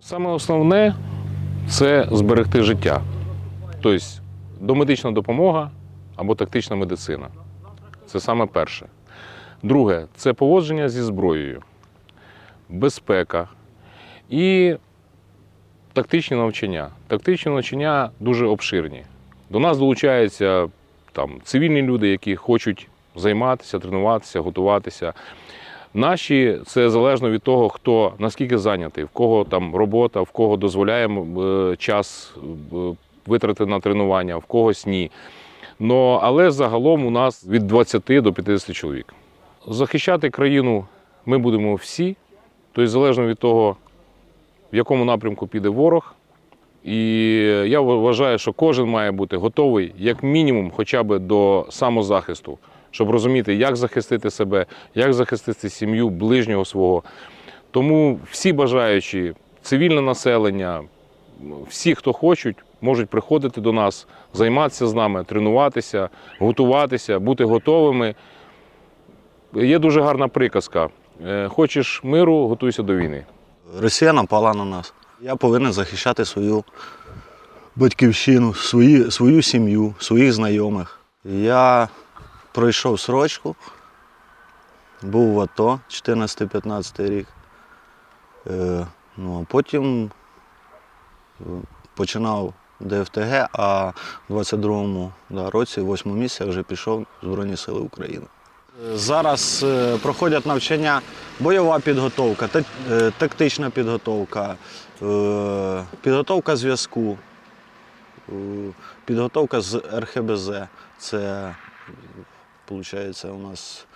Саме основне це зберегти життя. Тобто домедична допомога або тактична медицина. Це саме перше. Друге це поводження зі зброєю, безпека і тактичні навчання. Тактичні навчання дуже обширні. До нас долучаються там, цивільні люди, які хочуть займатися, тренуватися, готуватися. Наші це залежно від того, хто наскільки зайнятий, в кого там робота, в кого дозволяє е, час е, витрати на тренування, в когось ні. Но, але загалом у нас від 20 до 50 чоловік. Захищати країну ми будемо всі, тобто залежно від того, в якому напрямку піде ворог. І я вважаю, що кожен має бути готовий, як мінімум, хоча б до самозахисту, щоб розуміти, як захистити себе, як захистити сім'ю, ближнього свого. Тому всі бажаючі, цивільне населення, всі, хто хочуть, можуть приходити до нас, займатися з нами, тренуватися, готуватися, бути готовими. Є дуже гарна приказка: Е, хочеш миру, готуйся до війни. Росія напала на нас. Я повинен захищати свою батьківщину, свої, свою сім'ю, своїх знайомих. Я пройшов срочку, був в АТО 14-15 рік. Е, ну, а потім е, починав ДФТГ, а в 22-му да, році, 8 місяці, вже пішов в Збройні Сили України. Зараз е, проходять навчання бойова підготовка, е, тактична підготовка, підготовка зв'язку, підготовка з РХБЗ. Це виходить у нас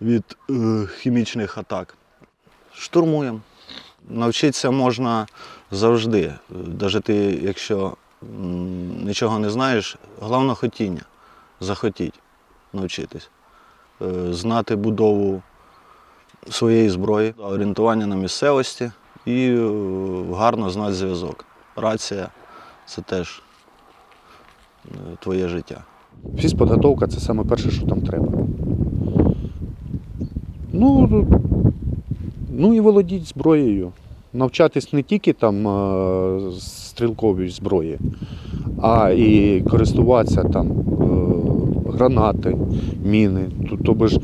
від е, хімічних атак. Штурмуємо. Навчитися можна завжди. Навіть ти, якщо м, нічого не знаєш, головне хотіння захотіть навчитись е, знати будову своєї зброї, орієнтування на місцевості і е, гарно знати зв'язок. Рація це теж е, твоє життя. Фізподготовка це саме перше, що там треба. Ну, ну і володіть зброєю. Навчатись не тільки там е, стрілковій зброї, а і користуватися там е, гранати, міни. Тут, тобі ж,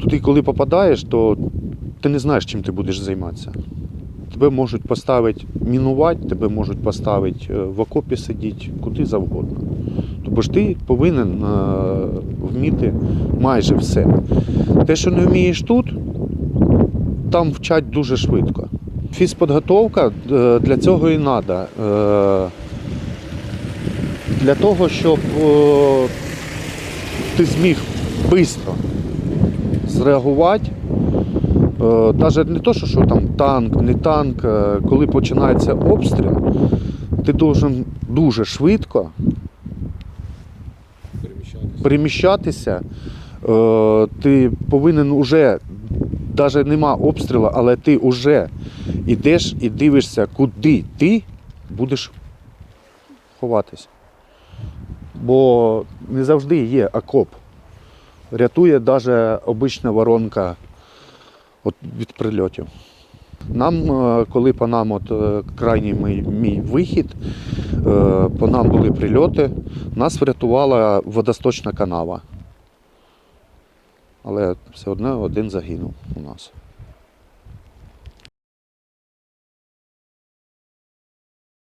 туди, коли попадаєш, то ти не знаєш, чим ти будеш займатися. Тебе можуть поставити мінувати, тебе можуть поставити е, в окопі сидіти, куди завгодно. Тобто ж ти повинен е, вміти майже все. Те, що не вмієш тут, там вчать дуже швидко. Фізподготовка е, для цього і треба. Для того, щоб е, ти зміг швидко зреагувати. Навіть не то, що, там танк, не танк, коли починається обстріл, ти должен дуже швидко переміщатися. Е, Ти повинен уже, навіть нема обстрілу, але ти вже йдеш і дивишся, куди ти будеш ховатись. Бо не завжди є окоп. Рятує навіть обична воронка від прильотів. Нам, е, коли по нам от е, крайній мій, вихід, по нам були прильоти, нас врятувала водосточна канава. Але все одно один загинув у нас.